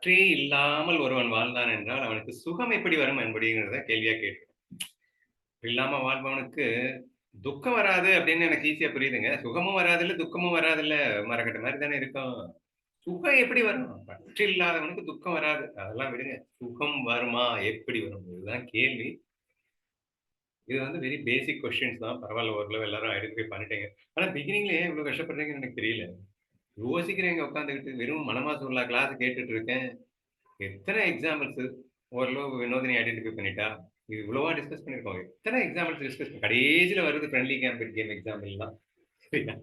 பற்றே இல்லாமல் ஒருவன் வாழ்ந்தான் என்றால் அவனுக்கு சுகம் எப்படி வரும் என்படிங்கிறத கேள்வியா கேட்டு இல்லாம வாழ்பவனுக்கு துக்கம் வராது அப்படின்னு எனக்கு ஈஸியா புரியுதுங்க. சுகமும் வராதுல்ல துக்கமும் வராதுல்ல மரக்கட்ட மாதிரி தானே இருக்கும். சுகம் எப்படி வரும்? பற்று இல்லாதவனுக்கு துக்கம் வராது. அதெல்லாம் விடுங்க. சுகம் வருமா? எப்படி வரும்? இதுதான் கேள்வி. இது வந்து வெரி பேசிக் கொஸ்டின்ஸ் தான். பரவாயில்ல ஓரளவு எல்லாரும் ஐடென்டிஃபை பண்ணிட்டீங்க. ஆனா பிகினிங்லயே இவ்வளவு கஷ்டப்படுறீங்கன்னு எனக்கு தெரியல. யோசிக்கிறவங்க உட்காந்துக்கிட்டு. வெறும் மனமா சொல்லா கிளாஸ் கேட்டுட்டு இருக்கேன் எத்தனை எக்ஸாம்பிள்ஸ் ஓரளவு வினோதினி ஐடென்டிஃபை பண்ணிட்டா? இது இவ்வளவா டிஸ்கஸ் பண்ணிருக்கோம். எத்தனை எக்ஸாம்பிள்ஸ் டிஸ்கஸ் கடைசியில வருது ஃப்ரெண்ட்லி கேம் கேம் எக்ஸாம்பிள்லாம் சரியா?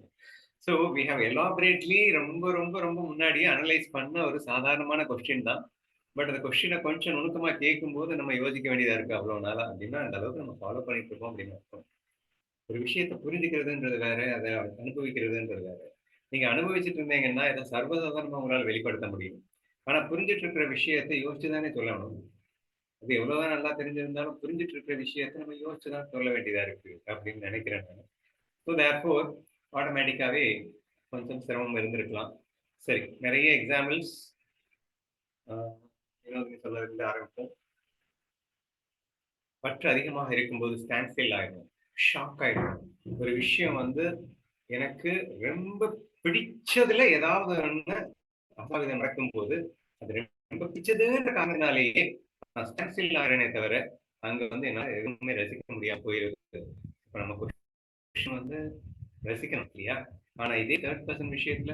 ஸோ வி ஹவ் எலாபரேட்லி ரொம்ப ரொம்ப ரொம்ப முன்னாடியே அனலைஸ் பண்ண ஒரு சாதாரணமான கொஸ்டின் தான். பட் அந்த கொஸ்டினை கொஞ்சம் நுணுக்கமா கேட்கும்போது நம்ம யோசிக்க வேண்டியதா இருக்கு. அவ்வளவு நாளா அப்படின்னா அந்த அளவுக்கு நம்ம ஃபாலோ பண்ணிட்டு இருக்கோம் அப்படின்னு அர்த்தம். ஒரு விஷயத்தை புரிஞ்சுக்கிறதுன்றது வேற அதை அனுபவிக்கிறதுன்றது வேற. நீங்க அனுபவிச்சுட்டு இருந்தீங்கன்னா இதை சர்வசாதாரணமா உங்களால் வெளிப்படுத்த முடியும். ஆனா புரிஞ்சிட்டு இருக்கிற விஷயத்தை யோசிச்சு தானே சொல்லணும். அது எவ்வளவுதான் நல்லா தெரிஞ்சிருந்தாலும் புரிஞ்சிட்டு இருக்கிற விஷயத்தை நம்ம யோசிச்சு தான் சொல்ல வேண்டியதா இருக்கு அப்படின்னு நினைக்கிறேன் நான். ஸோ தேர்ஃபோர் ஆட்டோமேட்டிக்காவே கொஞ்சம் சிரமம் இருந்திருக்கலாம். சரி நிறைய எக்ஸாம்பிள்ஸ் சொல்ல ஆரம்பிப்போம். பற்று அதிகமாக இருக்கும்போது ஸ்டாண்ட் ஸ்டில் ஆயிடும் ஷாக் ஆயிடும். ஒரு விஷயம் வந்து எனக்கு ரொம்ப பிடிச்சதுல ஏதாவது ஒண்ணு நடக்கும் போது அது ரொம்ப பிடிச்சதுன்ற காரணத்தினாலேயே நான் ஆகிறேனே தவிர அங்க வந்து என்னால எதுவுமே ரசிக்க முடியாம போயிருக்கு இப்ப நம்ம விஷயம் வந்து ரசிக்கணும் இல்லையா? ஆனா இதே தேர்ட் பர்சன் விஷயத்துல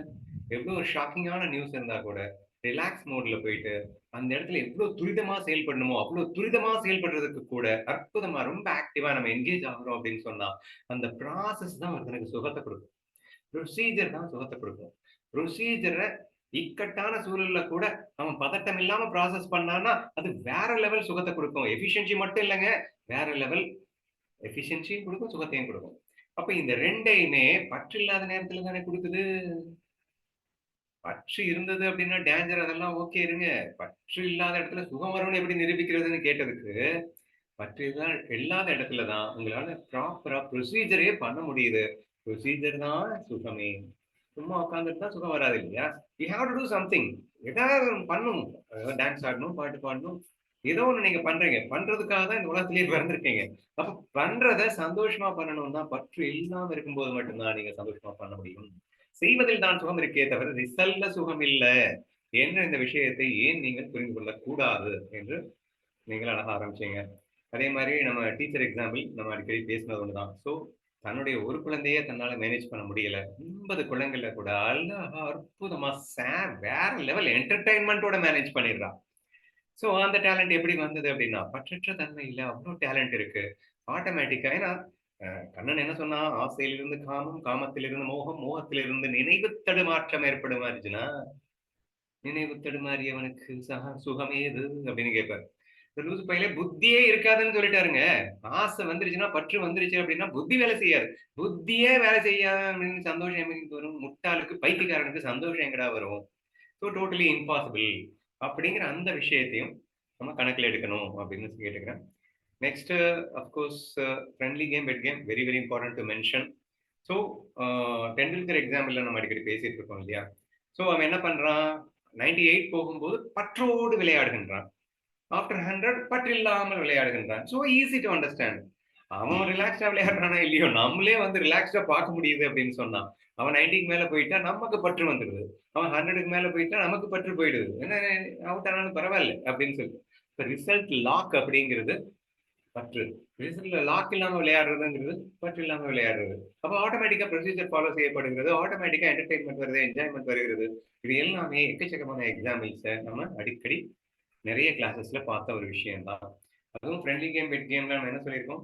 எவ்வளவு ஒரு ஷாக்கிங்கான நியூஸ் இருந்தா கூட ரிலாக்ஸ் மோட்ல போயிட்டு அந்த இடத்துல எவ்வளவு துரிதமா செயல்படணுமோ அவ்வளவு துரிதமா செயல்படுறதுக்கு கூட அற்புதமா ரொம்ப ஆக்டிவா நம்ம என்கேஜ் ஆகுறோம் அப்படின்னு சொன்னா அந்த ப்ராசஸ் தான் ஒருத்தனுக்கு சுகத்தை கொடுக்கும். ப்ரொசீஜர் தான் சுகத்தை கொடுக்கும் ப்ரொசீஜரை இக்கட்டான சூழல்ல கூட அவன் பதட்டம் இல்லாம ப்ராசஸ் பண்ணான்னா அது வேற லெவல் சுகத்தை கொடுக்கும். எஃபிஷியன்சி மட்டும் இல்லைங்க வேற லெவல் எஃபிஷியன்சியும் கொடுக்கும் சுகத்தையும் கொடுக்கும். அப்ப இந்த ரெண்டையுமே பற்று இல்லாத நேரத்துல தானே கொடுக்குது? பற்று இருந்தது அப்படின்னா டேஞ்சர் அதெல்லாம் ஓகே இருங்க. பற்று இல்லாத இடத்துல சுகம் வரும்னு எப்படி நிரூபிக்கிறதுன்னு கேட்டதுக்கு பற்று இல்லாத இடத்துல தான் உங்களால ப்ராப்பரா ப்ரொசீஜரே பண்ண முடியுது. ப்ரொசீஜர் தான் சுகமே. சும்மா உட்காந்துட்டு தான் சுகம் வராது இல்லையா? You have to do something ஏதாவது பண்ணும் டான்ஸ் ஆடணும் பாட்டு பாடணும். ஏதோ ஒன்று நீங்க பண்றீங்க. பண்றதுக்காக தான் இந்த உலகத்திலேயே பிறந்திருக்கீங்க. அப்ப பண்றத சந்தோஷமா தான் பற்று இல்லாம இருக்கும்போது மட்டும்தான் நீங்க சந்தோஷமா பண்ண முடியும். செய்வதில் தான் சுகம் இருக்கே தவிர ரிசல்ட்ல சுகம் இல்லை. என்ற இந்த விஷயத்தை ஏன் நீங்கள் புரிந்து கொள்ளக்கூடாது என்று நீங்கள் அழக ஆரம்பிச்சீங்க. அதே மாதிரி நம்ம டீச்சர் எக்ஸாம்பிள் நம்ம அடிக்கடி பேசினது தான் ஸோ தன்னுடைய ஒரு குழந்தையே தன்னால மேனேஜ் பண்ண முடியல. ஐம்பது குழந்தைல கூட அழகா அற்புதமா சார் வேற லெவல் என்டர்டைன்மெண்ட்டோட மேனேஜ் பண்ணிடுறான் ஸோ அந்த டேலண்ட் எப்படி வந்தது அப்படின்னா பற்றற்ற தன்மை இல்லை அவ்வளோ டேலண்ட் இருக்கு ஆட்டோமேட்டிக்கா ஏன்னா கண்ணன் என்ன சொன்னா ஆசையிலிருந்து காமம் காமத்திலிருந்து மோகம் மோகத்திலிருந்து நினைவு தடுமாற்றம் ஏற்படுமாறுச்சுன்னா நினைவு தடுமாறியவனுக்கு சக சுகம் ஏது அப்படின்னு கேட்பாரு லூசு பையில புத்தியே இருக்காதுன்னு சொல்லிட்டாருங்க. ஆசை வந்துருச்சுன்னா பற்று வந்துருச்சு அப்படின்னா புத்தி வேலை செய்யாது. புத்தியே வேலை செய்யாது அப்படின்னு சந்தோஷம் எங்க வரும்? முட்டாளுக்கு பைத்தியக்காரனுக்கு சந்தோஷம் எங்கடா வரும்? ஸோ டோட்டலி இம்பாசிபிள் அப்படிங்கிற அந்த விஷயத்தையும் நம்ம கணக்கில் எடுக்கணும் அப்படின்னு கேட்டுக்கிறேன். Next of course friendly game bet game very very important to mention so Tendulkar எக்ஸாம்பிளில் நம்ம அடிக்கடி பேசிட்டு இருக்கோம் இல்லையா? ஸோ அவன் என்ன பண்ணுறான் நைன்டி எயிட் போகும்போது பற்றோடு விளையாடுகின்றான். ஆஃப்டர் ஹண்ட்ரட் பற்று இல்லாமல் விளையாடுகின்றான். ஸோ ஈஸி டு அண்டர்ஸ்டாண்ட் அவன் ரிலாக்ஸ்டா விளையாடுறானா இல்லையோ? நம்மளே வந்து ரிலாக்ஸ்டா பார்க்க முடியுது அப்படின்னு சொன்னான். அவன் நைன்டிக்கு மேல போயிட்டா நமக்கு பற்று வந்துடுது. அவன் ஹண்ட்ரடுக்கு மேல போயிட்டா நமக்கு பற்று போயிடுது. என்ன அவுட் ஆனாலும் பரவாயில்ல அப்படின்னு சொல்லி. இப்போ ரிசல்ட் லாக் அப்படிங்கிறது பற்று. ரிசல்ட்ல லாக் இல்லாம விளையாடுறதுங்கிறது பற்று இல்லாம விளையாடுறது. அப்போ ஆட்டோமேட்டிக்கா ப்ரொசீஜர் ஃபாலோ செய்யப்படுகிறது. ஆட்டோமேட்டிக்கா என்டர்டைன்மெண்ட் வருது என்ஜாய்மெண்ட் வருகிறது. இது எல்லாமே எக்கச்சக்கமான எக்ஸாம்பிள்ஸை நம்ம அடிக்கடி நிறைய கிளாஸஸ்ல பார்த்த ஒரு விஷயம் தான் அதுவும் ஃப்ரெண்ட்லி கேம் பெட் கேம்ல நம்ம என்ன சொல்லியிருக்கோம்?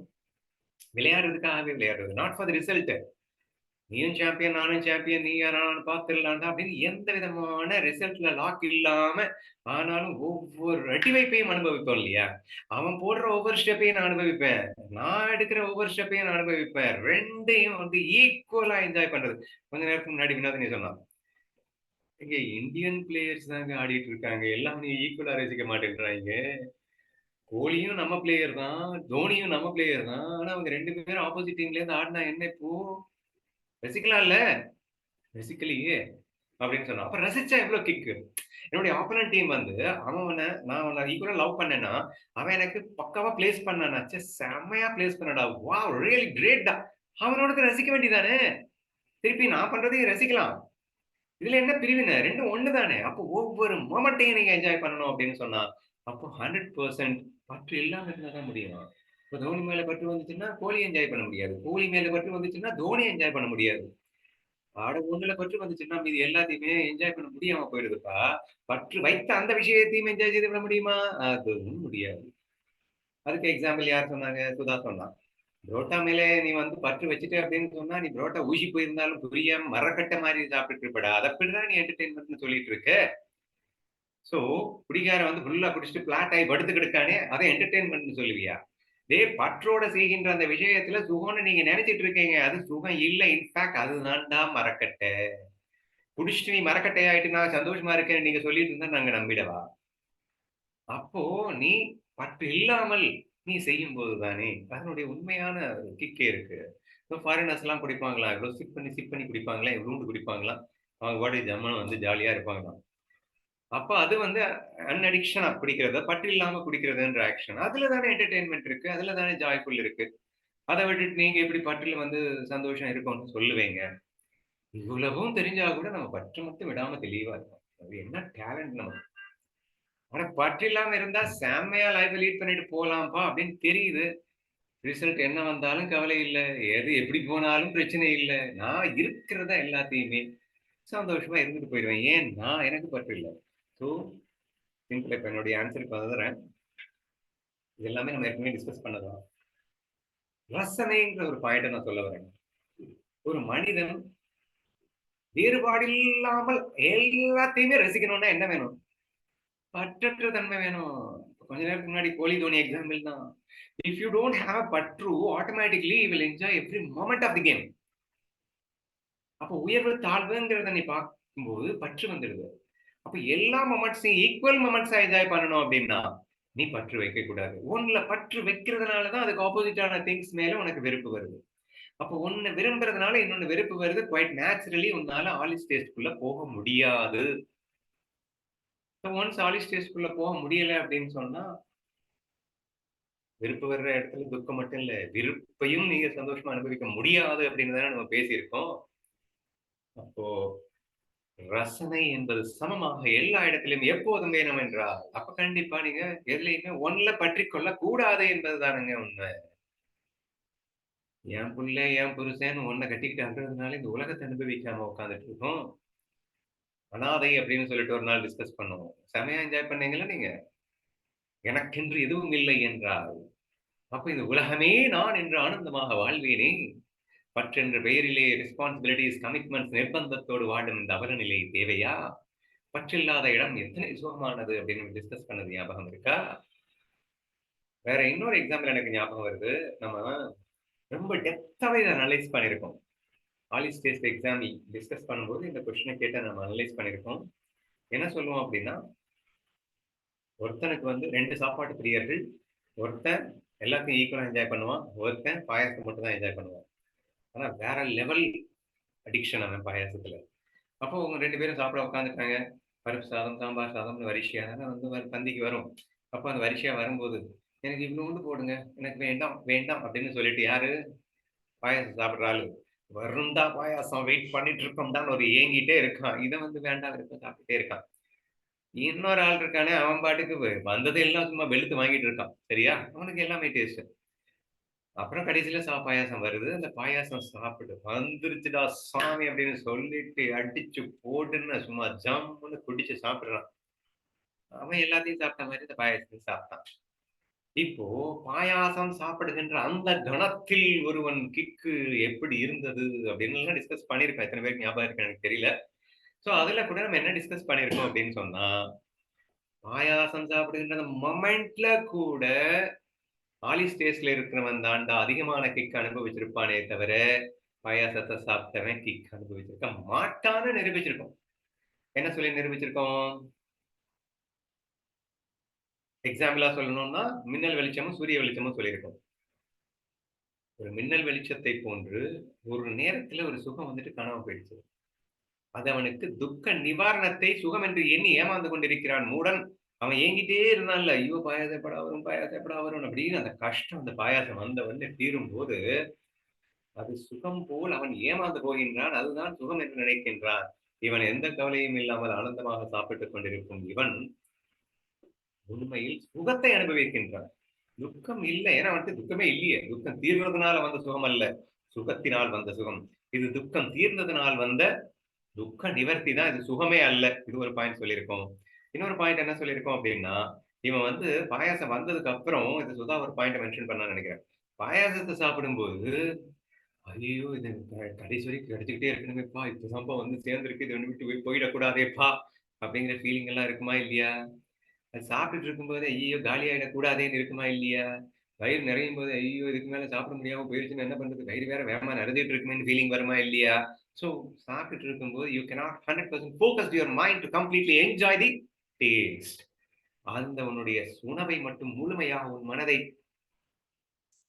விளையாடுறதுக்காகவே விளையாடுறது. நாட் ஃபார் த ரிசல்ட் நீயும் சாம்பியன் நானும் சாம்பியன் நீ யாரானு பார்த்துடலாம்டா அப்படின்னு எந்த விதமான ரிசல்ட்ல லாக் இல்லாம ஆனாலும் ஒவ்வொரு அடிவைப்பையும் அனுபவிப்போம் இல்லையா? அவன் போடுற ஒவ்வொரு ஸ்டெப்பையும் நான் அனுபவிப்பேன். நான் எடுக்கிற ஒவ்வொரு ஸ்டெப்பையும் நான் அனுபவிப்பேன். ரெண்டையும் வந்து ஈக்குவலா என்ஜாய் பண்றது. கொஞ்ச நேரத்துக்கு முன்னாடி வினோதினி சொன்னான். இங்க இந்தியன் பிளேயர்ஸ் தாங்க ஆடிட்டு இருக்காங்க. எல்லாமே ஈக்குவலா ரசிக்க மாட்டேன்றாங்க. கோலியும் நம்ம பிளேயர் தான். தோனியும் நம்ம பிளேயர் தான். ஆனா அவங்க ரெண்டு பேரும் ஆப்போசிட் டீம்ல இருந்து ஆடினா என்ன இப்போ? ரசிக்கலாம்ல ரசிக்கலையே அப்படின்னு சொன்னா அப்ப ரசிச்சா எவ்வளவு கிக்கு என்னுடைய ஆப்போனன்ட் டீம் வந்து அவனை நான் அவனை ஈக்குவலா லவ் பண்ணேன்னா அவன் எனக்கு பக்காவா பிளேஸ் பண்ணாச்சு செம்மையா பிளேஸ் பண்ணடா வா ரியலி கிரேட்டா அவனோட ரசிக்க வேண்டியதானே? திருப்பி நான் பண்றதையும் ரசிக்கலாம். இதுல என்ன பிரிவினை ரெண்டும் ஒண்ணு தானே அப்போ ஒவ்வொரு மொமெண்ட்டையும் நீங்க என்ஜாய் பண்ணணும் அப்படின்னு சொன்னா அப்போ ஹண்ட்ரட் பர்சன்ட் பற்று இல்லாம இருந்தாதான் முடியும். இப்போ தோனி மேல பற்று வந்துச்சுன்னா கோலி என்ஜாய் பண்ண முடியாது. கோலி மேல பற்று வந்துச்சுன்னா தோனி என்ஜாய் பண்ண முடியாது. ஆட ஒண்ணுல பற்று வந்துச்சுன்னா மீது எல்லாத்தையுமே என்ஜாய் பண்ண முடியாம போயிடுதுப்பா. பற்று வைத்த அந்த விஷயத்தையும் என்ஜாய் செய்து விட முடியுமா? அதுவும் முடியாது. அதுக்கு எக்ஸாம்பிள் யார் சொன்னாங்க? சுதா சொன்னான். புரோட்டா மேலே நீ வந்து பற்று வச்சுட்டு அப்படின்னு சொன்னா நீ புரோட்டா ஊசி போயிருந்தாலும் புரியாம மரக்கட்டை மாதிரி சாப்பிட்டு இருப்படா அதை அப்படிதான் நீ என்டர்டைன்மெண்ட் சொல்லிட்டு இருக்க. சோ குடிகார வந்து ஃபுல்லா குடிச்சிட்டு பிளாட் ஆகி படுத்து கிடக்கானே அதை என்டர்டைன்மெண்ட் சொல்லுவியா? டே பற்றோட செய்கின்ற அந்த விஷயத்துல சுகம்னு நீங்க நினைச்சிட்டு இருக்கீங்க. அது சுகம் இல்ல. இன்ஃபேக்ட் அதுதான்டா மரக்கட்டை. குடிச்சிட்டு நீ மரக்கட்டை ஆயிட்டு நான் சந்தோஷமா இருக்கேன் நீங்க சொல்லிட்டு இருந்தா நாங்க நம்பிடவா? அப்போ நீ பற்று இல்லாமல் நீ செய்யும் போது தானே அதனுடைய உண்மையான கிக்கே இருக்கு. இப்போ ஃபாரினர்ஸ் எல்லாம் குடிப்பாங்களா? இவ்வளோ சிப் பண்ணி சிப் பண்ணி குடிப்பாங்களா? இவ்வளவு குடிப்பாங்களா? அவங்க பாடி ஜம்மன் வந்து ஜாலியா இருப்பாங்களாம். அப்போ அது வந்து அன்அடிக்ஷனா குடிக்கிறத பற்று இல்லாம குடிக்கிறதுன்ற ஆக்ஷன் அதுல தானே என்டர்டைன்மெண்ட் இருக்கு. அதுல தானே ஜாய்ஃபுல் இருக்கு. அதை விட்டுட்டு நீங்க எப்படி பற்றில் வந்து சந்தோஷம் இருக்கும்னு சொல்லுவீங்க? இவ்வளவும் தெரிஞ்சா கூட நம்ம பற்று மட்டும் விடாம தெளிவா இருக்கும் அது என்ன டேலண்ட் நமக்கு. ஆனா பற்று இல்லாம இருந்தா செம்மையா லைஃப் லீட் பண்ணிட்டு போகலாம்ப்பா அப்படின்னு தெரியுது. ரிசல்ட் என்ன வந்தாலும் கவலை இல்லை. எது எப்படி போனாலும் பிரச்சனை இல்லை. நான் இருக்கிறதா எல்லாத்தையுமே சந்தோஷமா இருந்துட்டு போயிடுவேன். ஏன்? நான் எனக்கு பற்று இல்லை. ஸோ சிம்பிள் இப்போ என்னுடைய ஆன்சருக்கு வந்துடுறேன். இது எல்லாமே நம்ம ஏற்கனவே டிஸ்கஸ் பண்ணதான் ரசனைங்கிற ஒரு பாயிண்ட நான் சொல்ல வரேன். ஒரு மனிதன் வேறுபாடு இல்லாமல் எல்லாத்தையுமே ரசிக்கணும்னா என்ன வேணும்? பற்றற்ற தன்மை வேணும் கொஞ்ச நேரத்துக்கு முன்னாடி கோலி தோனி எக்ஸாம்பிள் தான் இஃப் யூ டோன்ட் ஹாவ் பற்று automatically will enjoy every moment of the game அப்போ உயர்வு தாழ்வுங்கிறத நீ பார்க்கும்போது பற்று வந்துடுது. அப்போ எல்லா மொமெண்ட்ஸையும் ஈக்குவல் மொமெண்ட்ஸா என்ஜாய் பண்ணணும் அப்படின்னா நீ பற்று வைக்க கூடாது. ஒன்னுல பற்று வைக்கிறதுனாலதான் அதுக்கு ஆப்போசிட்டான திங்ஸ் மேல உனக்கு வெறுப்பு வருது. அப்போ ஒன்னு விரும்புறதுனால இன்னொன்னு வெறுப்பு வருது. குவைட் நேச்சுரலி உன்னால ஆலிஸ் ஸ்டேஜ்குள்ள போக முடியாது. ஒன்ஸ் ஆலிஸ் ஸ்டேஜ்குள்ள போக முடியல அப்படின்னு சொன்னா விருப்பு வர்ற இடத்துல துக்கம் மட்டும் இல்ல விருப்பையும் நீங்க சந்தோஷமா அனுபவிக்க முடியாது அப்படின்னு தானே நம்ம பேசியிருக்கோம். அப்போ ரசனை என்பது சமமாக எல்லா இடத்திலும் எப்போதும் வேணும் என்றால் அப்ப கண்டிப்பா நீங்க எதுலையுமே ஒன்ல பற்றி கொள்ள கூடாது என்பது தானுங்க உண்மை. என் புள்ள என் புருஷன் ஒன்ன கட்டிக்கிட்டு அன்றதுனால இந்த உலகத்தை அனுபவிக்காம உட்காந்துட்டு இருக்கோம். அனாதை அப்படின்னு சொல்லிட்டு ஒரு நாள் டிஸ்கஸ் பண்ணுவோம். செமையா என்ஜாய் பண்ணீங்களா நீங்க? எனக்கென்று எதுவும் இல்லை என்றால் அப்ப இந்த உலகமே நான் என்று ஆனந்தமாக வாழ்வேனே? பற்றென்ற பெயரிலே ரெஸ்பான்சிபிலிட்டிஸ் கமிட்மெண்ட்ஸ் நிர்பந்தத்தோடு வாடும் இந்த அவலநிலை தேவையா? பற்றில்லாத இடம் எத்தனை சுகமானது அப்படின்னு டிஸ்கஸ் பண்ணது ஞாபகம் இருக்கா? வேற இன்னொரு எக்ஸாம்பிள் எனக்கு ஞாபகம் வருது. நம்ம ரொம்ப டெப்தாவே இதை அனலைஸ் பண்ணியிருக்கோம். காலேஜ் டேஸ்ட் எக்ஸாம் டிஸ்கஸ் பண்ணும்போது இந்த கொஸ்டினை கேட்ட நம்ம அனலைஸ் பண்ணியிருக்கோம் என்ன சொல்லுவோம் அப்படின்னா ஒருத்தனுக்கு வந்து ரெண்டு சாப்பாட்டு பிரியர்கள் ஒருத்தன் எல்லாத்தையும் ஈக்குவலாக என்ஜாய் பண்ணுவான் ஒருத்தன் பாயசம் மட்டும் தான் என்ஜாய் பண்ணுவான். ஆனால் வேற லெவல் அடிக்ஷன் அவன் பாயாசத்தில். அப்போ அவங்க ரெண்டு பேரும் சாப்பிட உட்காந்துட்டாங்க பருப்பு சாதம் சாம்பார் சாதம்னு வரிசையா. வந்து பந்திக்கு வரும். அப்போ அந்த வரிசையா வரும்போது எனக்கு இவ்வளவு போடுங்க. எனக்கு வேண்டாம் வேண்டாம் அப்படின்னு சொல்லிட்டு யாரு? பாயாசம் சாப்பிட்ற ஆளு. வருந்தா பாயாசம் வெயிட் பண்ணிட்டு இருக்கோம்டான்னு ஒரு ஏங்கிட்டே இருக்கான். இதை வந்து வேண்டாம் இருக்க சாப்பிட்டுட்டே இருக்கான். இன்னொரு ஆள் இருக்கானே அவன் பாட்டுக்கு வந்தது எல்லாம் சும்மா வெளுத்து வாங்கிட்டு இருக்கான். சரியா? அவனுக்கு எல்லாமே டேஸ்ட் அப்புறம் கடைசியில சா பாயாசம் வருது. அந்த பாயாசம் சாப்பிட்டு வந்துருச்சுடா சாமி அப்படின்னு சொல்லிட்டு அடிச்சு போட்டுன்னு சும்மா ஜம்முன்னு குடிச்சு சாப்பிடுறான். அவன் எல்லாத்தையும் சாப்பிட்ட மாதிரி இந்த பாயாசத்தையும் சாப்பிட்டான். இப்போ பாயாசம் சாப்பிடுகின்ற அந்த கணத்தில் ஒருவன் கிக்கு எப்படி இருந்தது அப்படின்னு டிஸ்கஸ் பண்ணிருக்கேன் எத்தனை பேருக்கு ஞாபகம் இருக்கு எனக்கு தெரியல. சோ அதுல கூட நம்ம என்ன டிஸ்கஸ் பண்ணிருக்கோம் அப்படின்னு சொன்னா பாயாசம் சாப்பிடுகின்ற மொமெண்ட்ல கூட ஆலி ஸ்டேஜ்ல இருக்கிறவன் தாண்டா அதிகமான கிக் அனுபவிச்சிருப்பானே தவிர பாயாசத்தை சாப்பிட்டவன் கிக் அனுபவிச்சிருக்க மாட்டான்னு நிரூபிச்சிருக்கோம். என்ன சொல்லி நிரூபிச்சிருக்கோம்? எக்ஸாம்பிளா சொல்லணும்னா மின்னல் வெளிச்சமும் சூரிய வெளிச்சமும் சொல்லியிருக்கோம். ஒரு மின்னல் வெளிச்சத்தை போன்று ஒரு நேரத்துல ஒரு சுகம் வந்துட்டு காணாம போயிடுச்சு. அது அவனுக்கு துக்க நிவாரணத்தை சுகம் என்று எண்ணி ஏமாந்து கொண்டிருக்கிறான் மூடன். அவன் ஏங்கிட்டே இருந்தான்ல ஐயோ பாயாசப்பட வரும் பாயாசப்படா வரும் அப்படின்னு அந்த கஷ்டம் அந்த பாயாசம் வந்த வந்து தீரும் போது அது சுகம் போல் அவன் ஏமாந்து போகின்றான். அதுதான் சுகம் என்று நினைக்கின்றான். இவன் எந்த கவலையும் இல்லாமல் ஆனந்தமாக சாப்பிட்டுக் கொண்டிருக்கும் இவன் உண்மையில் சுகத்தை அனுபவிக்கின்றான் துக்கம் இல்லை ஏன்னா வந்துட்டு துக்கமே இல்லையே. துக்கம் தீர்வதனால வந்த சுகம் அல்ல. சுகத்தினால் வந்த சுகம். இது துக்கம் தீர்ந்ததினால் வந்த துக்க நிவர்த்தி தான். இது சுகமே அல்ல. இது ஒரு பாயிண்ட் சொல்லியிருக்கோம். இன்னொரு பாயிண்ட் என்ன சொல்லியிருக்கோம் அப்படின்னா இவன் வந்து பாயாசம் வந்ததுக்கு அப்புறம் இது சுதா ஒரு பாயிண்ட் மென்ஷன் பண்ண நினைக்கிறேன். பாயாசத்தை சாப்பிடும்போது ஐயோ இது க- கடைசி வரைக்கும் கிடைச்சிக்கிட்டே இருக்கணுமேப்பா. இப்ப சம்பவம் வந்து சேர்ந்துருக்கு. இது ஒன்று விட்டு போய் போயிடக்கூடாதேப்பா. அப்படிங்கிற ஃபீலிங் எல்லாம் இருக்குமா இல்லையா? சாப்பிட்டுட்டு இருக்கும்போது ஐயோ காலியாயிடக்கூடாதேன்னு இருக்குமா இல்லையா? வயிறு நிறையும் போது ஐயோ இதுக்கு மேல சாப்பிட முடியாம போயிருச்சுன்னு என்ன பண்றது? வயிறு வேற வேகமா நடந்துட்டு இருக்குமேன்னு ஃபீலிங் வருமா இல்லையா? ஸோ சாப்பிட்டுட்டு இருக்கும்போது you cannot hundred percent focus your mind to completely enjoy the taste அந்த உன்னுடைய உணவை மட்டும் முழுமையாக உன் மனதை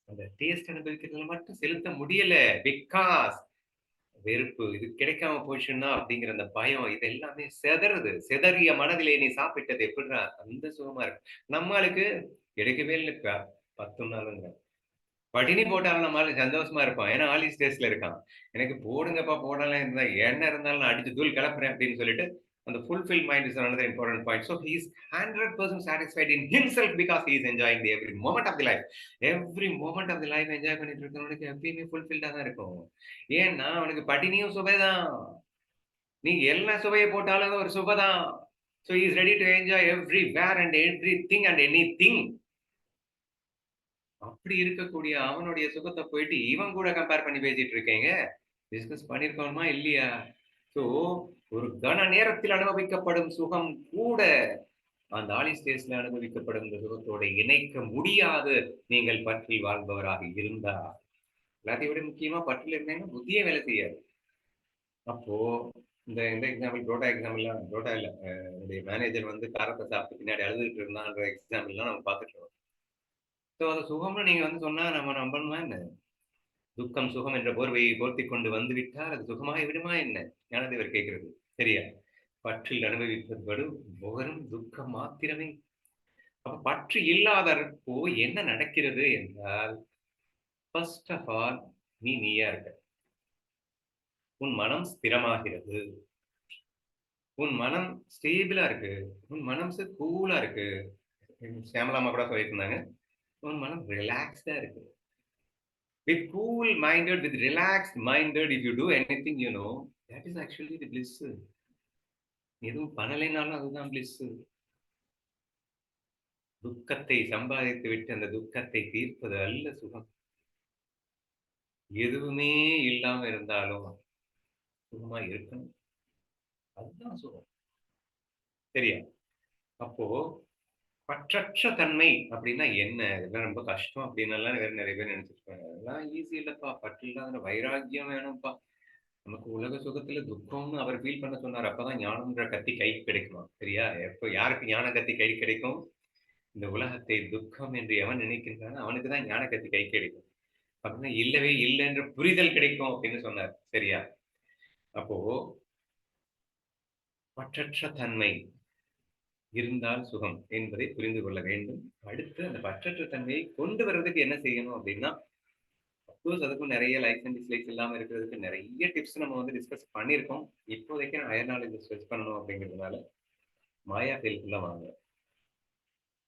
அந்த டேஸ்ட் அனுபவிக்கிறதுல மட்டும் செலுத்த முடியல. பிகாஸ் வெறுப்பு இது கிடைக்காம போச்சுன்னா அப்படிங்கிற அந்த பயம் இது எல்லாமே செதறது. செதறிய மனதிலே நீ சாப்பிட்டது எப்படிடா? அந்த சுகமா இருக்கு. நம்மளுக்கு கிடைக்கவே இல்லை. பத்து நாளுங்க. பட்டினி போட்டாலும் நம்மளால சந்தோஷமா இருப்பான். ஏன்னா ஆலி ஸ்டேஸ்ல இருக்கான். எனக்கு போடுங்கப்பா போடலாம் இருந்தா என்ன இருந்தாலும் நான் அடிச்சு தூள் கிளப்புறேன் அப்படின்னு சொல்லிட்டு அந்த fulfilled mind is another important point. So he is 100% satisfied in himself because he is enjoying the every moment of the life. Every moment of the life enjoy பண்ணிட்டு இருக்கிறவனுக்கு எப்பயுமே ஃபுல்ஃபில்டாக தான் இருக்கும். ஏன்னா அவனுக்கு பட்டினியும் சுவைதான். நீ எல்லா சுவையை போட்டாலும் ஒரு ஒரு சுவைதான். So is ready to enjoy everywhere and everything and anything அப்படி இருக்கக்கூடிய அவனுடைய சுகத்தை போயிட்டு இவன் கூட கம்பேர் பண்ணி பேசிட்டு இருக்கீங்க. டிஸ்கஸ் பண்ணிருக்கோமா இல்லையா? ஸோ ஒரு கன நேரத்தில் அனுபவிக்கப்படும் சுகம் கூட அந்த ஆலி ஸ்டேஸ்ல அனுபவிக்கப்படும் இந்த சுகத்தோட இணைக்க முடியாது. நீங்கள் பற்றில் வாழ்பவராக இருந்தா எல்லாத்தையும் விட முக்கியமா பற்றில் இருந்தீங்கன்னா புத்தியே வேலை செய்யாது. அப்போ இந்த இந்த எக்ஸாம்பிள் புரோட்டா எக்ஸாம்பிள்லாம் புரோட்டா இல்லை என்னுடைய மேனேஜர் வந்து காரத்தை சாப்பிட்டு பின்னாடி அழுதுகிட்டு இருந்தான்ற எக்ஸாம்பிள்லாம் நம்ம பார்த்துட்டு இருக்கோம். ஸோ அது சுகம்னு நீங்க வந்து சொன்னா நம்ம நம்பணுமா என்ன? துக்கம் சுகம் என்ற போர்வையை போர்த்தி கொண்டு வந்து விட்டால் அது சுகமாகி விடுமா என்ன? ஞானதேவர் கேட்கிறது. சரியா? பற்றில் அனுபவிப்பது புகரும் துக்கம் மாத்திரமே. அப்ப பற்று இல்லாதப்போ என்ன நடக்கிறது என்றால் ஃபர்ஸ்ட் ஆஃப் ஆல் நீ நீயா இருக்க. உன் மனம் ஸ்திரமாகிறது. உன் மனம் ஸ்டேபிளா இருக்கு. உன் மனம் கூலா இருக்கு. சியாமலாமா கூட சொல்லியிருந்தாங்க. உன் மனம் ரிலாக்ஸ்டா இருக்கு. With cool minded with relaxed minded if you do anything you know that is actually the bliss. எதுவும் பண்ணலைனாலும் அதுதான் bliss. துக்கத்தை சம்பாதித்து விட்டு அந்த துக்கத்தை தீர்ப்பது அல்ல சுகம். எதுவுமே இல்லாம இருந்தாலும் சுகமா இருக்கணும். அதுதான் சுகம். சரியா? அப்போ பற்றற்ற தன்மை அப்படின்னா என்ன? இதெல்லாம் ரொம்ப கஷ்டம் அப்படின்னு எல்லாம் வேற நிறைய பேர் நினைச்சிருப்பாங்க. அதெல்லாம் ஈஸி இல்லப்பா. பற்று இல்லாத வைராக்கியம் வேணும்ப்பா. நமக்கு உலக சுகத்துல துக்கம்னு அவர் ஃபீல் பண்ண சொன்னார். அப்பதான் ஞானம்ன்ற கத்தி கை கிடைக்குமா? சரியா? எப்போ யாருக்கு ஞான கத்தி கை கிடைக்கும்? இந்த உலகத்தை துக்கம் என்று எவன் நினைக்கின்றானோ அவனுக்கு தான் ஞான கத்தி கை கிடைக்கும். அப்படின்னா இல்லவே இல்லை என்ற புரிதல் கிடைக்கும் அப்படின்னு சொன்னார். சரியா? அப்போ பற்றற்ற தன்மை இருந்தால் சுகம் என்பதை புரிந்து கொள்ள வேண்டும். அடுத்து அந்த பற்றற்ற தன்மையை கொண்டு வர்றதுக்கு என்ன செய்யணும் அப்படின்னா அப்கோர்ஸ் அதுக்கும் நிறைய லைக்ஸ் அண்ட் டிஸ்லைக்ஸ் இல்லாமல் இருக்கிறதுக்கு நிறைய டிப்ஸ் நம்ம வந்து டிஸ்கஸ் பண்ணியிருக்கோம். இப்போதைக்கு நான் அயர்நாள் இது ஸ்ட்ரெச் பண்ணணும் அப்படிங்கிறதுனால மாயா ஃபீல்குள்ள வாங்க.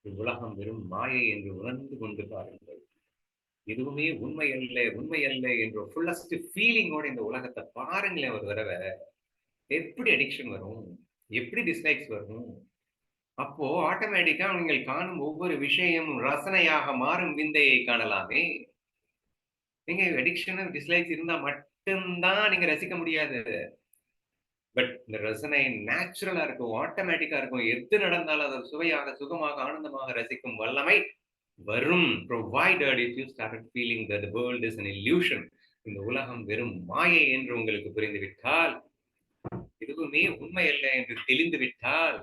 உலகம் வெறும் மாயை என்று உணர்ந்து கொண்டு பாருங்கள். எதுவுமே உண்மை அல்ல உண்மை அல்ல என்ற ஃபுல்லஸ்ட் ஃபீலிங்கோட இந்த உலகத்தை பாருங்களேன் ஒரு தடவை. எப்படி அடிக்ஷன் வரும்? எப்படி டிஸ்லைக்ஸ் வரும்? அப்போ ஆட்டோமேட்டிக்கா நீங்கள் காணும் ஒவ்வொரு விஷயமும் ரசனையாக மாறும் விந்தையை காணலாமே. நீங்க அடிக்ஷன் டிஸ்லைக்ஸ் இருந்தா மட்டும்தான் நீங்க ரசிக்க முடியாது. பட் இந்த ரசனை நேச்சுரலா இருக்கும் ஆட்டோமேட்டிக்கா இருக்கும். எது நடந்தாலும் அதை சுவையாக சுகமாக ஆனந்தமாக ரசிக்கும் வல்லமை வரும். Provided if you start feeling the world is an illusion இந்த உலகம் வெறும் மாயை என்று உங்களுக்கு புரிந்துவிட்டால் எதுவுமே உண்மை அல்ல என்று தெளிந்து விட்டால்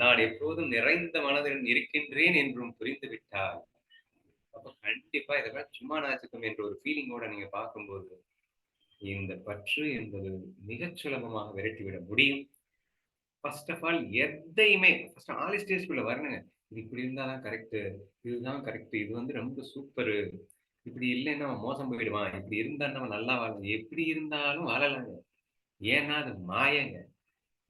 நான் எப்போதும் நிறைந்த மனதில் இருக்கின்றேன் என்றும் புரிந்து விட்டால் அப்ப கண்டிப்பா இதெல்லாம் சும்மா நாச்சுக்கும் என்ற ஒரு ஃபீலிங்கோட நீங்க பார்க்கும்போது இந்த பற்று என்பது மிகச் சுலபமாக விரட்டிவிட முடியும். ஃபர்ஸ்ட் ஆஃப் ஆல் எதையுமே ஃபர்ஸ்ட் ஆல் ஸ்டேஜ்குள்ள வரணுங்க. இது இப்படி இருந்தாதான் கரெக்ட் இதுதான் கரெக்ட் இது வந்து ரொம்ப சூப்பரு இப்படி இல்லைன்னா அவன் மோசம் போயிடுவான். இப்படி இருந்தா நம்ம நல்லா வாழலாம். எப்படி இருந்தாலும் வாழலாங்க. ஏன்னா அது மாயங்க.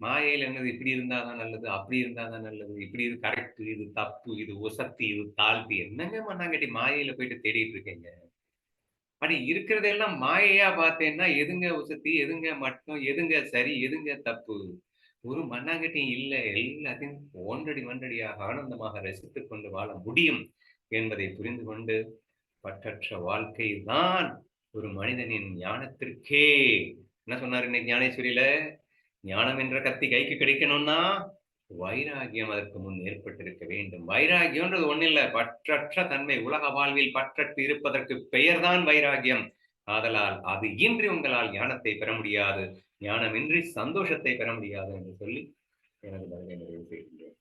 மாயையில் என்னது இப்படி இருந்தாதான் நல்லது அப்படி இருந்தாதான் நல்லது இப்படி இது கரெக்ட் இது தப்பு இது உசத்தி இது தாழ்த்தி என்னங்க மண்ணாங்கட்டி மாயையில போயிட்டு தேடிட்டு இருக்கீங்க? அப்படி இருக்கிறதெல்லாம் மாயையா பார்த்தேன்னா எதுங்க உசத்தி எதுங்க மட்டும் எதுங்க சரி எதுங்க தப்பு? ஒரு மண்ணாங்கட்டியும் இல்லை எல்லாத்தையும் ஒன்றடி ஒன்றடியாக ஆனந்தமாக ரசித்துக் கொண்டு வாழ முடியும் என்பதை புரிந்து கொண்டு பற்றற்ற வாழ்க்கை தான் ஒரு மனிதனின் ஞானத்திற்கே. என்ன சொன்னார் இன்னைக்கு ஞானேஸ்வரியில? ஞானம் என்ற கத்தி கைக்கு கிடைக்கணும்னா வைராகியம் அதற்கு முன் ஏற்பட்டிருக்க வேண்டும். வைராகியம்ன்றது ஒண்ணு பற்றற்ற தன்மை உலக வாழ்வில் பற்றற்று இருப்பதற்கு பெயர்தான் வைராகியம். ஆதலால் அது இன்றி உங்களால் ஞானத்தை பெற முடியாது. ஞானமின்றி சந்தோஷத்தை பெற முடியாது என்று சொல்லி எனது வருகை நிறைவு செய்கிறேன்